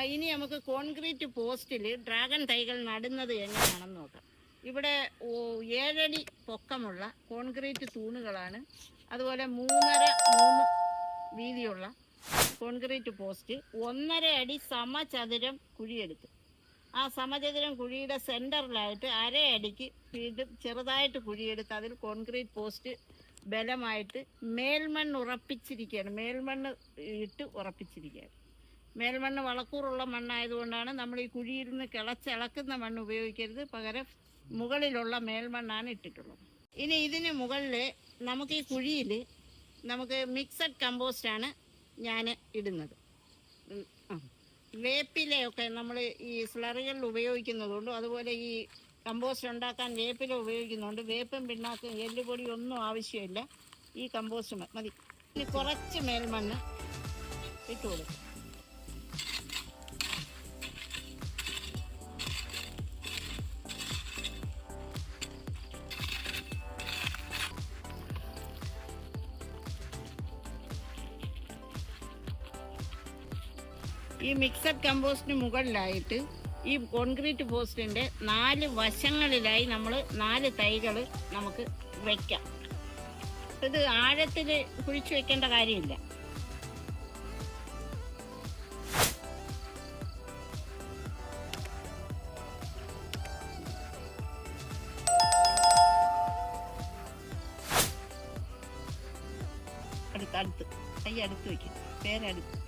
ഇനി നമുക്ക് കോൺക്രീറ്റ് പോസ്റ്റിൽ ഡ്രാഗൺ തൈകൾ നടുന്നത് എങ്ങനെയാണെന്ന് നോക്കാം. ഇവിടെ ഏഴടി പൊക്കമുള്ള കോൺക്രീറ്റ് തൂണുകളാണ്. അതുപോലെ മൂന്നര മൂന്ന് വീതിയുള്ള കോൺക്രീറ്റ് പോസ്റ്റ് ഒന്നര അടി സമചതുരം കുഴിയെടുത്ത്. ആ സമചതുരം കുഴിയുടെ സെന്ററിലായിട്ട് അര അടിക്ക് വീണ്ടും ചെറുതായിട്ട് കുഴിയെടുത്ത് അതിൽ കോൺക്രീറ്റ് പോസ്റ്റ് ബലമായിട്ട് മേൽമണ്ണ് ഉറപ്പിച്ചിരിക്കുകയാണ്. മേൽമണ്ണ് ഇട്ട് ഉറപ്പിച്ചിരിക്കുകയാണ്. മേൽമണ്ണ് വളക്കൂറുള്ള മണ്ണായതുകൊണ്ടാണ് നമ്മൾ ഈ കുഴിയിൽ നിന്ന് കിളച്ചിളക്കുന്ന മണ്ണ് ഉപയോഗിക്കരുത്. പകരം മുകളിലുള്ള മേൽമണ്ണാണ് ഇട്ടിട്ടുള്ളത്. ഇനി ഇതിന് മുകളിൽ നമുക്ക് ഈ കുഴിയിൽ നമുക്ക് മിക്സഡ് കമ്പോസ്റ്റാണ് ഞാൻ ഇടുന്നത്. വേപ്പിലയൊക്കെ നമ്മൾ ഈ സ്ലറികളിൽ ഉപയോഗിക്കുന്നതുകൊണ്ടും അതുപോലെ ഈ കമ്പോസ്റ്റ് ഉണ്ടാക്കാൻ വേപ്പില ഉപയോഗിക്കുന്നതുകൊണ്ട് വേപ്പും പിണ്ണാക്കും എല്ലുപൊടി ഒന്നും ആവശ്യമില്ല. ഈ കമ്പോസ്റ്റ് മതി. ഇനി കുറച്ച് മേൽമണ്ണ് ഇട്ട് കൊടുക്കും. ഈ മിക്സഡ് കമ്പോസ്റ്റിന് മുകളിലായിട്ട് ഈ കോൺക്രീറ്റ് പോസ്റ്റിന്റെ നാല് വശങ്ങളിലായി നമ്മൾ നാല് തൈകൾ നമുക്ക് വയ്ക്കാം ഇത് ആഴത്തിൽ കുഴിച്ചു വെക്കേണ്ട കാര്യമില്ല. അടുത്ത് അടുത്ത്. കൈ അടുത്ത് വയ്ക്കും പേരടുത്ത്